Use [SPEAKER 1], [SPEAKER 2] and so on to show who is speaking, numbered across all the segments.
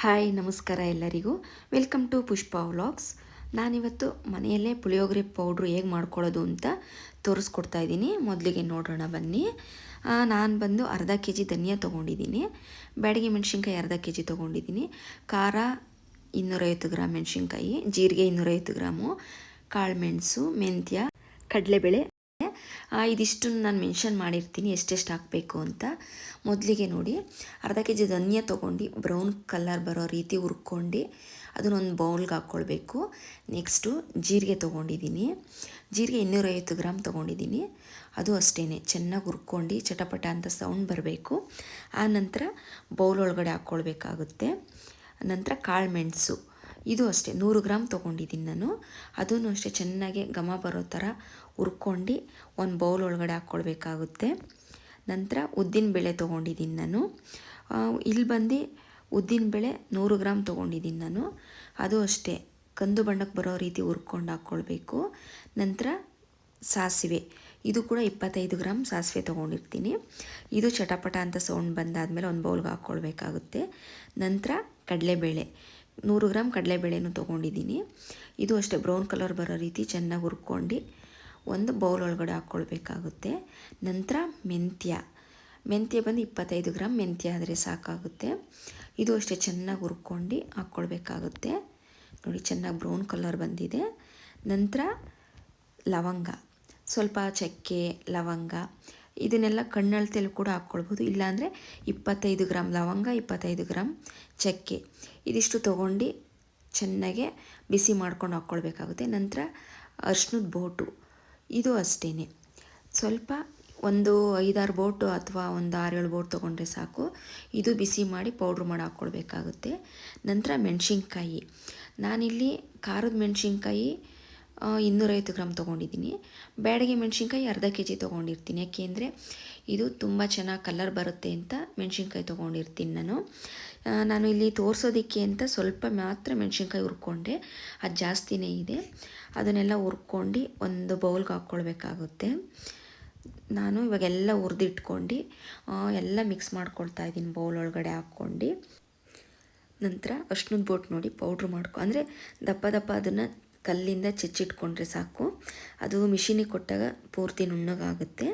[SPEAKER 1] Hi, ನಮಸ್ಕಾರ ಎಲ್ಲರಿಗೂ. Welcome to Pushpa vlogs. ನಾನಿವತ್ತು ಮನೆಯಲ್ಲೇ ಪುಳಿಯೋಗರೆ ಪೌಡ್ರು ಹೇಗೆ ಮಾಡ್ಕೊಳ್ಳೋದು ಅಂತ ತೋರಿಸ್ಕೊಡ್ತಾ ಇದ್ದೀನಿ. ಮೊದಲಿಗೆ ನೋಡೋಣ ಬನ್ನಿ. ನಾನು ಬಂದು ಅರ್ಧ ಕೆ ಜಿ ಧನಿಯಾ ತೊಗೊಂಡಿದ್ದೀನಿ. ಬ್ಯಾಡಿಗೆ ಮೆಣಸಿನ್ಕಾಯಿ ಅರ್ಧ ಕೆ ಜಿ ತೊಗೊಂಡಿದ್ದೀನಿ. ಖಾರ ಇನ್ನೂರೈವತ್ತು ಗ್ರಾಮ್ ಮೆಣಸಿನ್ಕಾಯಿ, ಜೀರಿಗೆ ಇನ್ನೂರೈವತ್ತು ಗ್ರಾಮು ಕಾಳುಮೆಣಸು ಮೆಂತ್ಯ, ಕಡಲೆಬೇಳೆ ಇದಿಷ್ಟನ್ನು ನಾನು ಮೆನ್ಷನ್ ಮಾಡಿರ್ತೀನಿ, ಎಷ್ಟೆಷ್ಟು ಹಾಕಬೇಕು ಅಂತ. ಮೊದಲಿಗೆ ನೋಡಿ, ಅರ್ಧ ಕೆ ಜಿ ಧನಿಯಾ ತೊಗೊಂಡು, ಬ್ರೌನ್ ಕಲರ್ ಬರೋ ರೀತಿ ಹುರ್ಕೊಂಡು, ಅದನ್ನೊಂದು ಬೌಲ್ಗೆ ಹಾಕ್ಕೊಳ್ಬೇಕು. ನೆಕ್ಸ್ಟು ಜೀರಿಗೆ ತೊಗೊಂಡಿದ್ದೀನಿ. ಜೀರಿಗೆ ಇನ್ನೂರೈವತ್ತು ಗ್ರಾಮ್ ತೊಗೊಂಡಿದ್ದೀನಿ. ಅದು ಅಷ್ಟೇ ಚೆನ್ನಾಗಿ ಹುರ್ಕೊಂಡು, ಚಟಪಟ ಅಂತ ಸೌಂಡ್ ಬರಬೇಕು. ಆ ನಂತರ ಬೌಲ್ ಒಳಗಡೆ ಹಾಕ್ಕೊಳ್ಬೇಕಾಗುತ್ತೆ. ನಂತರ ಕಾಳು ಮೆಣಸು. ಇದು ಅಷ್ಟೇ, ನೂರು ಗ್ರಾಮ್ ತೊಗೊಂಡಿದ್ದೀನಿ ನಾನು. ಅದನ್ನು ಅಷ್ಟೇ ಚೆನ್ನಾಗಿ ಘಮ ಬರೋ ಥರ ಹುರ್ಕೊಂಡು ಒಂದು ಬೌಲ್ ಒಳಗಡೆ ಹಾಕ್ಕೊಳ್ಬೇಕಾಗುತ್ತೆ. ನಂತರ ಉದ್ದಿನಬೇಳೆ ತೊಗೊಂಡಿದ್ದೀನಿ ನಾನು. ಇಲ್ಲಿ ಬಂದು ಉದ್ದಿನಬೇಳೆ ನೂರು ಗ್ರಾಮ್ ತೊಗೊಂಡಿದ್ದೀನಿ ನಾನು. ಅದು ಅಷ್ಟೇ, ಕಂದು ಬಣ್ಣಕ್ಕೆ ಬರೋ ರೀತಿ ಹುರ್ಕೊಂಡು ಹಾಕ್ಕೊಳ್ಬೇಕು. ನಂತರ ಸಾಸಿವೆ, ಇದು ಕೂಡ ಇಪ್ಪತ್ತೈದು ಗ್ರಾಮ್ ಸಾಸಿವೆ ತೊಗೊಂಡಿರ್ತೀನಿ. ಇದು ಚಟಪಟ ಅಂತ ಸೌಂಡ್ ಬಂದಾದಮೇಲೆ ಒಂದು ಬೌಲ್ಗೆ ಹಾಕ್ಕೊಳ್ಬೇಕಾಗುತ್ತೆ. ನಂತರ ಕಡಲೆಬೇಳೆ ನೂರು ಗ್ರಾಮ್ ಕಡಲೆಬೇಳೆನೂ ತೊಗೊಂಡಿದ್ದೀನಿ. ಇದು ಅಷ್ಟೇ, ಬ್ರೌನ್ ಕಲರ್ ಬರೋ ರೀತಿ ಚೆನ್ನಾಗಿ ಹುರ್ಕೊಂಡು ಒಂದು ಬೌಲ್ ಒಳಗಡೆ ಹಾಕ್ಕೊಳ್ಬೇಕಾಗುತ್ತೆ. ನಂತರ ಮೆಂತ್ಯ. ಮೆಂತ್ಯ ಬಂದು ಇಪ್ಪತ್ತೈದು ಗ್ರಾಮ್ ಮೆಂತ್ಯ ಆದರೆ ಸಾಕಾಗುತ್ತೆ. ಇದು ಅಷ್ಟೇ, ಚೆನ್ನಾಗಿ ಹುರ್ಕೊಂಡು ಹಾಕ್ಕೊಳ್ಬೇಕಾಗುತ್ತೆ. ನೋಡಿ, ಚೆನ್ನಾಗಿ ಬ್ರೌನ್ ಕಲರ್ ಬಂದಿದೆ. ನಂತರ ಲವಂಗ. ಸ್ವಲ್ಪ ಚಕ್ಕೆ, ಲವಂಗ ಇದನ್ನೆಲ್ಲ ಕಣ್ಣಳತೆಯಲ್ಲಿ ಕೂಡ ಹಾಕ್ಕೊಳ್ಬೋದು. ಇಲ್ಲಾಂದರೆ ಇಪ್ಪತ್ತೈದು ಗ್ರಾಮ್ ಲವಂಗ, ಇಪ್ಪತ್ತೈದು ಗ್ರಾಮ್ ಚಕ್ಕೆ. ಇದಿಷ್ಟು ತೊಗೊಂಡು ಚೆನ್ನಾಗೆ ಬಿಸಿ ಮಾಡ್ಕೊಂಡು ಹಾಕ್ಕೊಳ್ಬೇಕಾಗುತ್ತೆ. ನಂತರ ಅರ್ಶಿನದ ಬೋಟು. ಇದು ಅಷ್ಟೇ ಸ್ವಲ್ಪ ಒಂದು ಐದಾರು ಬೋಟು ಅಥವಾ ಒಂದು ಆರೇಳು ಬೋಟ್ ತೊಗೊಂಡ್ರೆ ಸಾಕು. ಇದು ಬಿಸಿ ಮಾಡಿ ಪೌಡ್ರ್ ಮಾಡಿ ಹಾಕ್ಕೊಳ್ಬೇಕಾಗುತ್ತೆ. ನಂತರ ಮೆಣಸಿನ್ಕಾಯಿ. ನಾನಿಲ್ಲಿ ಖಾರದ ಮೆಣಸಿನ್ಕಾಯಿ ಇನ್ನೂರೈವತ್ತು ಗ್ರಾಮ್ ತೊಗೊಂಡಿದ್ದೀನಿ. ಬ್ಯಾಡಗೆ ಮೆಣಸಿನ್ಕಾಯಿ ಅರ್ಧ ಕೆ ಜಿ ತೊಗೊಂಡಿರ್ತೀನಿ ಯಾಕೆಂದರೆ ಇದು ತುಂಬ ಚೆನ್ನಾಗಿ ಕಲರ್ ಬರುತ್ತೆ ಅಂತ ಮೆಣಸಿನ್ಕಾಯಿ ತೊಗೊಂಡಿರ್ತೀನಿ ನಾನು. ನಾನು ಇಲ್ಲಿ ತೋರಿಸೋದಕ್ಕೆ ಅಂತ ಸ್ವಲ್ಪ ಮಾತ್ರ ಮೆಣಸಿನ್ಕಾಯಿ ಹುರ್ಕೊಂಡೆ. ಅದು ಜಾಸ್ತಿನೇ ಇದೆ. ಅದನ್ನೆಲ್ಲ ಹುರ್ಕೊಂಡು ಒಂದು ಬೌಲ್ಗೆ ಹಾಕ್ಕೊಳ್ಬೇಕಾಗುತ್ತೆ. ನಾನು ಇವಾಗೆಲ್ಲ ಹುರಿದಿಟ್ಕೊಂಡು ಎಲ್ಲ ಮಿಕ್ಸ್ ಮಾಡ್ಕೊಳ್ತಾ ಇದ್ದೀನಿ ಬೌಲ್ ಒಳಗಡೆ ಹಾಕ್ಕೊಂಡು. ನಂತರ ಅರ್ಶಿನದ ಬೋಟ್ ನೋಡಿ ಪೌಡ್ರ್ ಮಾಡ್ಕೊ ಅಂದರೆ ದಪ್ಪ ದಪ್ಪ ಅದನ್ನು ಕಲ್ಲಿಂದ ಚಚ್ಚಿಟ್ಕೊಂಡ್ರೆ ಸಾಕು. ಅದು ಮಿಷಿನಿಗೆ ಕೊಟ್ಟಾಗ ಪೂರ್ತಿ ನುಣ್ಣಗಾಗುತ್ತೆ.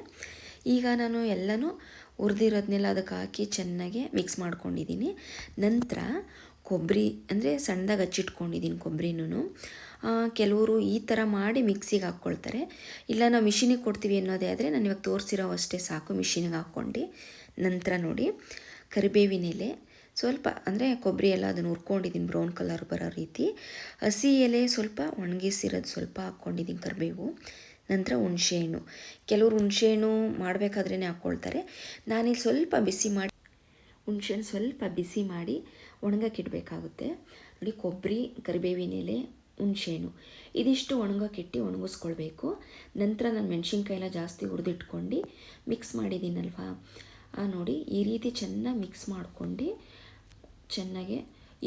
[SPEAKER 1] ಈಗ ನಾನು ಎಲ್ಲನೂ ಹುರಿದಿರೋದನ್ನೆಲ್ಲ ಅದಕ್ಕೆ ಹಾಕಿ ಚೆನ್ನಾಗಿ ಮಿಕ್ಸ್ ಮಾಡ್ಕೊಂಡಿದ್ದೀನಿ. ನಂತರ ಕೊಬ್ಬರಿ, ಅಂದರೆ ಸಣ್ಣದಾಗಿ ಹಚ್ಚಿಟ್ಕೊಂಡಿದ್ದೀನಿ ಕೊಬ್ಬರಿನೂ ಕೆಲವರು ಈ ಥರ ಮಾಡಿ ಮಿಕ್ಸಿಗೆ ಹಾಕ್ಕೊಳ್ತಾರೆ. ಇಲ್ಲ ನಾವು ಮಿಷಿನಿಗೆ ಕೊಡ್ತೀವಿ ಅನ್ನೋದೇ ಆದರೆ ನಾನು ಇವಾಗ ತೋರಿಸಿರೋ ಅಷ್ಟೇ ಸಾಕು, ಮಿಷಿನಿಗೆ ಹಾಕ್ಕೊಂಡು. ನಂತರ ನೋಡಿ, ಕರಿಬೇವಿನ ಎಲೆ. ಸ್ವಲ್ಪ ಅಂದರೆ ಕೊಬ್ಬರಿ ಎಲ್ಲ ಅದನ್ನು ಹುರ್ಕೊಂಡಿದ್ದೀನಿ ಬ್ರೌನ್ ಕಲರ್ ಬರೋ ರೀತಿ. ಹಸಿ ಎಲೆ ಸ್ವಲ್ಪ ಒಣಗಿಸಿರೋದು ಸ್ವಲ್ಪ ಹಾಕ್ಕೊಂಡಿದ್ದೀನಿ ಕರಿಬೇವು. ನಂತರ ಹುಣಸೆಹಣ್ಣು. ಕೆಲವರು ಹುಣಸೆಹಣ್ಣು ಮಾಡಬೇಕಾದ್ರೇ ಹಾಕ್ಕೊಳ್ತಾರೆ ನಾನಿಲ್ಲಿ ಸ್ವಲ್ಪ ಬಿಸಿ ಮಾಡಿ, ಹುಣಸೆಹಣ್ಣು ಸ್ವಲ್ಪ ಬಿಸಿ ಮಾಡಿ ಒಣಗಕ್ಕಿಡಬೇಕಾಗುತ್ತೆ ನೋಡಿ, ಕೊಬ್ಬರಿ, ಕರಿಬೇವಿನ ಎಲೆ, ಹುಣಸೆಹಣ್ಣು. ಇದಿಷ್ಟು ಒಣಗಕ್ಕಿಟ್ಟು ಒಣಗಿಸ್ಕೊಳ್ಬೇಕು. ನಂತರ ನಾನು ಮೆಣಸಿನ್ಕಾಯಿ ಎಲ್ಲ ಜಾಸ್ತಿ ಹುರಿದಿಟ್ಕೊಂಡು ಮಿಕ್ಸ್ ಮಾಡಿದ್ದೀನಲ್ವಾ? ನೋಡಿ, ಈ ರೀತಿ ಚೆನ್ನಾಗಿ ಮಿಕ್ಸ್ ಮಾಡ್ಕೊಂಡು ಚೆನ್ನಾಗೆ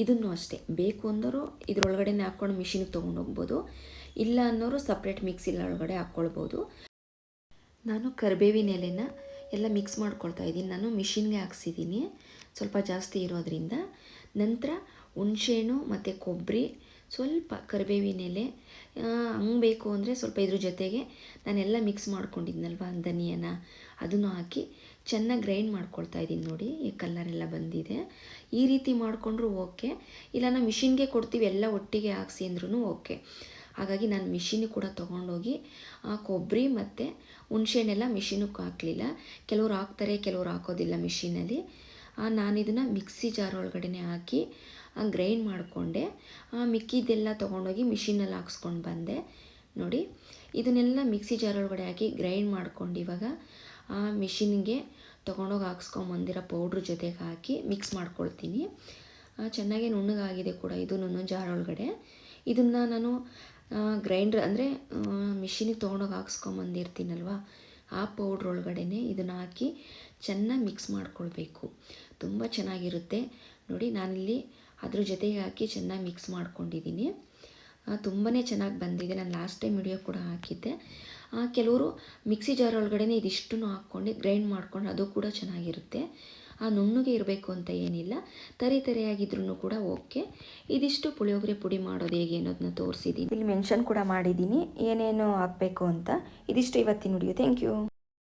[SPEAKER 1] ಇದನ್ನು ಅಷ್ಟೇ. ಬೇಕು ಅಂದರೂ ಇದ್ರೊಳಗಡೆನೇ ಹಾಕ್ಕೊಂಡು ಮಿಷಿನಿಗೆ ತೊಗೊಂಡು ಹೋಗ್ಬೋದು. ಇಲ್ಲ ಅನ್ನೋರು ಸಪ್ರೇಟ್ ಮಿಕ್ಸಿಲ್ ಒಳಗಡೆ ಹಾಕ್ಕೊಳ್ಬೋದು. ನಾನು ಕರಿಬೇವಿನ ಎಲೆನ ಎಲ್ಲ ಮಿಕ್ಸ್ ಮಾಡ್ಕೊಳ್ತಾ ಇದ್ದೀನಿ. ನಾನು ಮಿಷಿನ್ಗೆ ಹಾಕ್ಸಿದ್ದೀನಿ. ಸ್ವಲ್ಪ ಜಾಸ್ತಿ ಇರೋದ್ರಿಂದ. ನಂತರ ಹುಣಸೆಹಣ್ಣು ಮತ್ತು ಕೊಬ್ಬರಿ, ಸ್ವಲ್ಪ ಕರಿಬೇವಿನ ಎಲೆ ಹಂಗೆ ಬೇಕು ಅಂದರೆ ಸ್ವಲ್ಪ ಇದ್ರ ಜೊತೆಗೆ ನಾನೆಲ್ಲ ಮಿಕ್ಸ್ ಮಾಡ್ಕೊಂಡಿದ್ನಲ್ವ, ಧನಿಯನ. ಅದನ್ನು ಹಾಕಿ ಚೆನ್ನಾಗಿ ಗ್ರೈಂಡ್ ಮಾಡ್ಕೊಳ್ತಾ ಇದ್ದೀನಿ ನೋಡಿ, ಈ ಕಲರ್ ಎಲ್ಲ ಬಂದಿದೆ. ಈ ರೀತಿ ಮಾಡಿಕೊಂಡ್ರೂ ಓಕೆ. ಇಲ್ಲ, ನಾನು ಮಿಷಿನ್ಗೆ ಕೊಡ್ತೀವಿ, ಎಲ್ಲ ಒಟ್ಟಿಗೆ ಹಾಕ್ಸಿ ಅಂದ್ರೂ ಓಕೆ. ಹಾಗಾಗಿ ನಾನು ಮಿಷಿನ್ ಕೂಡ ತೊಗೊಂಡೋಗಿ, ಆ ಕೊಬ್ಬರಿ ಮತ್ತು ಹುಣಸೆಹಣ್ಣೆಲ್ಲ ಮಿಷಿನಿಗೆ ಹಾಕಲಿಲ್ಲ. ಕೆಲವ್ರು ಹಾಕ್ತಾರೆ, ಕೆಲವ್ರು ಹಾಕೋದಿಲ್ಲ ಮಿಷಿನಲ್ಲಿ ನಾನು ಇದನ್ನು ಮಿಕ್ಸಿ ಜಾರ್ ಒಳಗಡೆ ಹಾಕಿ ಗ್ರೈಂಡ್ ಮಾಡಿಕೊಂಡೆ. ಮಿಕ್ಕಿದ್ದೆಲ್ಲ ತೊಗೊಂಡೋಗಿ ಮಿಷಿನಲ್ಲಿ ಹಾಕ್ಸ್ಕೊಂಡು ಬಂದೆ. ನೋಡಿ, ಇದನ್ನೆಲ್ಲ ಮಿಕ್ಸಿ ಜಾರ್ ಒಳಗಡೆ ಹಾಕಿ ಗ್ರೈಂಡ್ ಮಾಡ್ಕೊಂಡು ಇವಾಗ ಆ ಮಿಷಿನ್ಗೆ ತೊಗೊಂಡೋಗಿ ಹಾಕ್ಸ್ಕೊಂಬಂದಿರೋ ಪೌಡ್ರ್ ಜೊತೆಗೆ ಹಾಕಿ ಮಿಕ್ಸ್ ಮಾಡ್ಕೊಳ್ತೀನಿ. ಚೆನ್ನಾಗಿ ನುಣ್ಣಗಾಗಿದೆ ಕೂಡ ಇದನ್ನು ಜಾರ್ ಒಳಗಡೆ. ಇದನ್ನು ನಾನು ಗ್ರೈಂಡ್ರ್ ಅಂದರೆ ಮಿಷಿನಿಗೆ ತೊಗೊಂಡೋಗಿ ಹಾಕ್ಸ್ಕೊಂಬಂದಿರ್ತೀನಲ್ವ ಆ ಪೌಡ್ರ್ ಒಳಗಡೆನೆ ಇದನ್ನು ಹಾಕಿ ಚೆನ್ನಾಗಿ ಮಿಕ್ಸ್ ಮಾಡ್ಕೊಳ್ಬೇಕು. ತುಂಬ ಚೆನ್ನಾಗಿರುತ್ತೆ. ನೋಡಿ ನಾನಿಲ್ಲಿ ಅದ್ರ ಜೊತೆಗೆ ಹಾಕಿ ಚೆನ್ನಾಗಿ ಮಿಕ್ಸ್ ಮಾಡ್ಕೊಂಡಿದ್ದೀನಿ. ತುಂಬಾ ಚೆನ್ನಾಗಿ ಬಂದಿದೆ. ನಾನು ಲಾಸ್ಟ್ ಟೈಮ್ ವಿಡಿಯೋ ಕೂಡ ಹಾಕಿದ್ದೆ. ಕೆಲವರು ಮಿಕ್ಸಿ ಜಾರ್ ಒಳಗಡೆ ಇದಿಷ್ಟು ಹಾಕ್ಕೊಂಡು ಗ್ರೈಂಡ್ ಮಾಡ್ಕೊಂಡು ಅದು ಕೂಡ ಚೆನ್ನಾಗಿರುತ್ತೆ. ಆ, ನುಣ್ಣುಗೆ ಇರಬೇಕು ಅಂತ ಏನಿಲ್ಲ. ತರಿ ತರಿಯಾಗಿದ್ರೂ ಕೂಡ ಓಕೆ ಇದಿಷ್ಟು ಪುಳಿಯೋಗರೆ ಪುಡಿ ಮಾಡೋದು ಹೇಗೆ ಅನ್ನೋದನ್ನ ತೋರಿಸಿದ್ದೀನಿ ಇಲ್ಲಿ ಮೆನ್ಷನ್ ಕೂಡ ಮಾಡಿದ್ದೀನಿ ಏನೇನು ಹಾಕಬೇಕು ಅಂತ ಇದಿಷ್ಟು ಇವತ್ತಿನ ವಿಡಿಯೋ ಥ್ಯಾಂಕ್ ಯು